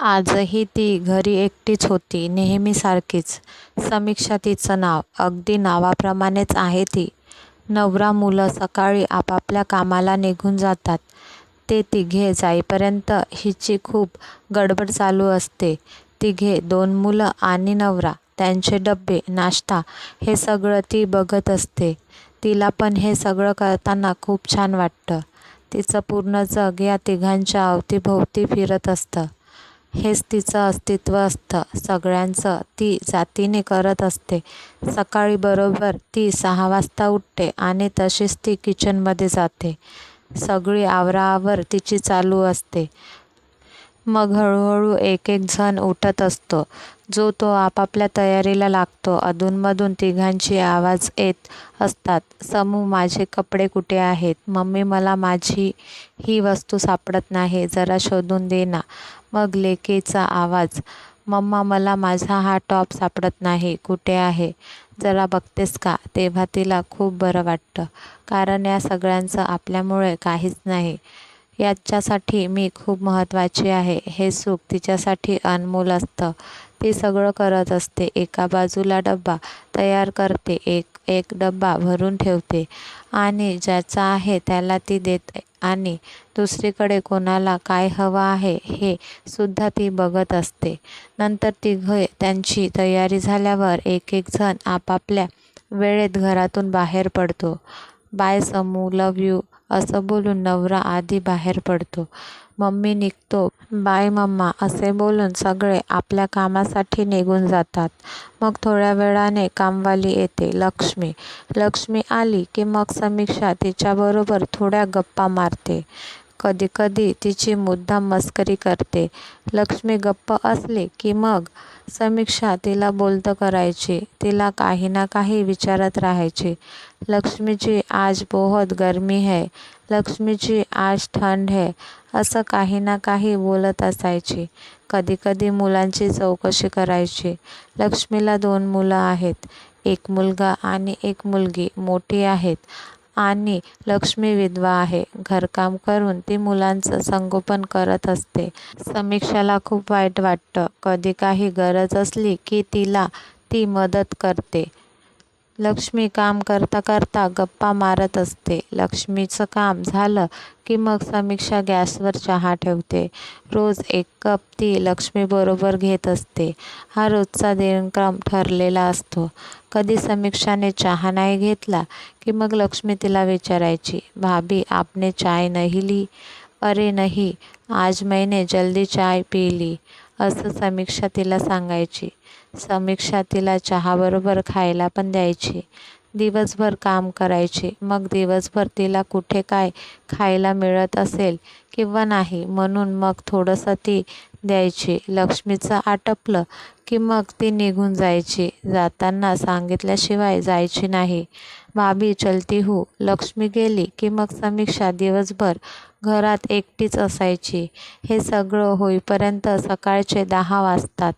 आजही ती घरी एकटीच होती. नेहमीसारखीच. समीक्षा तिचं नाव. अगदी नावाप्रमाणेच आहे ती. नवरा मुलं सकाळी आपापल्या कामाला निघून जातात. ते तिघे जाईपर्यंत हिची खूप गडबड चालू असते. तिघे, दोन मुलं आणि नवरा, त्यांचे डबे, नाश्ता हे सगळं ती बघत असते. तिला पण हे सगळं करताना खूप छान वाटतं. तिचं पूर्ण जग या तिघांच्या अवतीभोवती फिरत असतं. हेच तिचं अस्तित्व असतं सगळ्यांचं ती जातीने करत असते. सकाळी बरोबर ती सहा वाजता उठते आणि तशीच ती किचनमध्ये जाते. सगळी आवराआवर तिची चालू असते. मग हळूहळू एक एक जण उठत असतो. जो तो आपापल्या तयारीला लागतो. अधूनमधून तिघांची आवाज येत असतात. समू माझे कपडे कुठे आहेत? मम्मी मला माझी ही वस्तू सापडत नाही. जरा शोधून दे ना. मग लेकेचा आवाज मम्मा मला माझा हा टॉप सापडत नाही. कुठे आहे? जरा बघतेस का? तेव्हा तिला खूप बरं वाटतं. कारण या सगळ्यांचं आपल्यामुळे काहीच नाही. याच्यासाठी मी खूप महत्त्वाची आहे हे सुख तिच्यासाठी अनमोल असतं. ती सगळं करत असते. एका बाजूला डबा तयार करते. एक एक डबा भरून ठेवते आणि ज्याचा आहे त्याला ती देते आणि दुसरीकडे कोणाला काय हवं आहे हे सुद्धा ती बघत असते. नंतर तिघे त्यांची तयारी झाल्यावर एक एक जण आपापल्या वेळेत घरातून बाहेर पडतो. बाय समू, लव यू असं बोलून नवरा आधी बाहेर पडतो. मम्मी निघतो. बाय मम्मा असे बोलून सगळे आपल्या कामासाठी निघून जातात. मग थोड्या वेळाने कामवाली येते. लक्ष्मी. लक्ष्मी आली की मग समीक्षा तिच्याबरोबर थोड्या गप्पा मारते. कधीकधी तिची मुद्दाम मस्करी करते. लक्ष्मी गप्प असली की मग समीक्षा तिला बोलतं करायची. तिला काही ना काही विचारत राहायची. लक्ष्मीजी आज बहुत गर्मी है. लक्ष्मीजी आज ठंड है. असं काही ना काही बोलत असायची. कधीकधी मुलांची चौकशी करायची. लक्ष्मीला दोन मुलं आहेत. एक मुलगा आणि एक मुलगी. मोठी आहेत आणि लक्ष्मी विधवा आहे. घरकाम करून ती मुलांचं संगोपन करत असते. समीक्षाला खूप वाईट वाटतं. कधी काही गरज असली की तिला ती मदत करते. लक्ष्मी काम करता करता गप्पा मारत असते. लक्ष्मीचं काम झालं की मग समीक्षा गॅसवर चहा ठेवते. रोज एक कप ती लक्ष्मीबरोबर घेत असते. हा रोजचा दिनक्रम ठरलेला असतो. कधी समीक्षाने चहा नाही घेतला की मग लक्ष्मी तिला विचारायची, भाभी आपने चाय नहीं ली? अरे नाही आज मैंने जल्दी चाय पी ली असं समीक्षा तिला सांगायची. समीक्षा तिला चहाबरोबर खायला पण द्यायची. दिवसभर काम करायची. मग दिवसभर तिला कुठे काय खायला मिळत असेल किंवा नाही म्हणून मग थोडंसं ती द्यायची. लक्ष्मीचं आटपलं की मग ती निघून जायची. जाताना सांगितल्याशिवाय जायची नाही. भाभी चलती हो लक्ष्मी गेली की मग समीक्षा दिवसभर घरात एकटीच असायची. हे सगळं होईपर्यंत सकाळचे दहा वाजतात.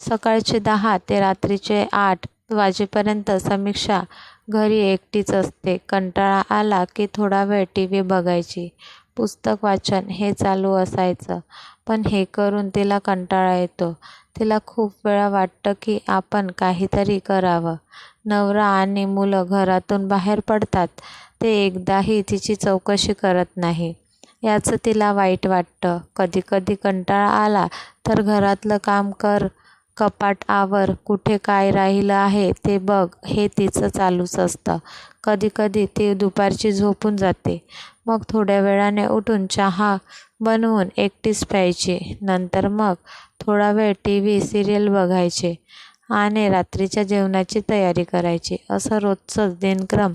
सकाळचे दहा ते रात्रीचे आठ वाजेपर्यंत समीक्षा घरी एकटीच असते. कंटाळा आला की थोडा वेळ टी व्ही बघायची. पुस्तक वाचन हे चालू असायचं. पण हे करून तिला कंटाळा येतो. तिला खूप वेळा वाटतं की आपण काहीतरी करावं. नवरा आणि मुलं घरातून बाहेर पडतात. ते एकदाही तिची चौकशी करत नाही. याचं तिला वाईट वाटतं. कधीकधी कंटाळा आला तर घरातलं काम कर, कपाट आवर, कुठे काय राहिलं आहे ते बघ हे तिचं चालूच असतं. कधीकधी ती दुपारची झोपून जाते. मग थोड्या वेळाने उठून चहा बनवून एकटीच प्यायची. नंतर मग थोडा वेळ टी व्ही सिरियल बघायचे आणि रात्रीच्या जेवणाची तयारी करायची. असं रोजचं दिनक्रम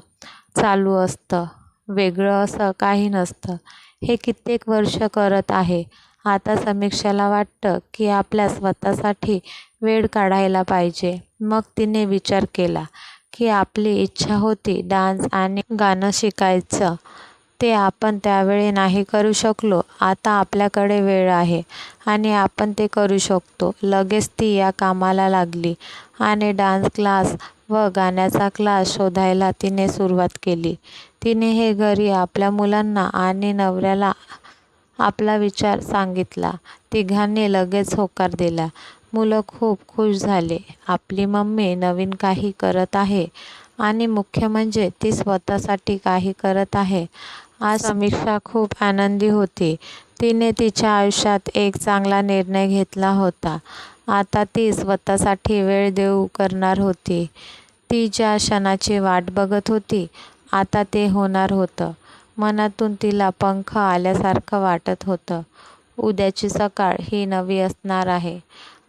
चालू असतं. वेगळं असं काही नसतं. हे कित्येक वर्ष करत आहे. आता समीक्षाला वाटतं की आपल्या स्वतःसाठी वेळ काढायला पाहिजे. मग तिने विचार केला की आपली इच्छा होती डान्स आणि गाणं शिकायचं. ते आपण त्यावेळी नाही करू शकलो. आता आपल्याकडे वेळ आहे आणि आपण ते करू शकतो. लगेच ती या कामाला लागली आणि डान्स क्लास व गाण्याचा क्लास शोधायला तिने सुरुवात केली. तिने हे घरी आपल्या मुलांना आणि नवऱ्याला आपला विचार सांगितला. तिघांनी लगेच होकार दिला. मुलं खूप खुश झाले आपली मम्मी नवीन काही करत आहे आणि मुख्य म्हणजे ती स्वतःसाठी काही करत आहे. आज समीक्षा खूप आनंदी होती. तिने तिच्या आयुष्यात एक चांगला निर्णय घेतला होता. आता ती स्वतःसाठी वेळ देऊ करणार होती. ती ज्या क्षणाची वाट बघत होती, आता ते होणार होतं. मनातून तिला पंख आल्यासारखं वाटत होतं. उद्याची सकाळ ही नवी असणार आहे.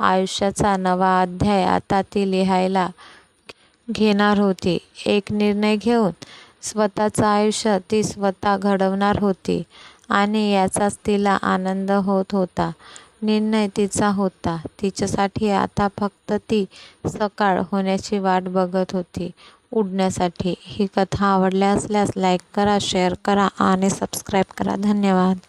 आयुष्याचा नवा अध्याय आता ती लिहायला घेणार होती. एक निर्णय घेऊन स्वतःचं आयुष्य ती स्वतः घडवणार होती आणि याचाच तिला आनंद होत होता. निर्णय तिचा होता. तिच्यासाठी आता फक्त ती सकाळ होण्याची वाट बघत होती उडण्यासाठी ही कथा आवडल्या असल्यास लाईक करा, शेअर करा आणि सबस्क्राईब करा. धन्यवाद.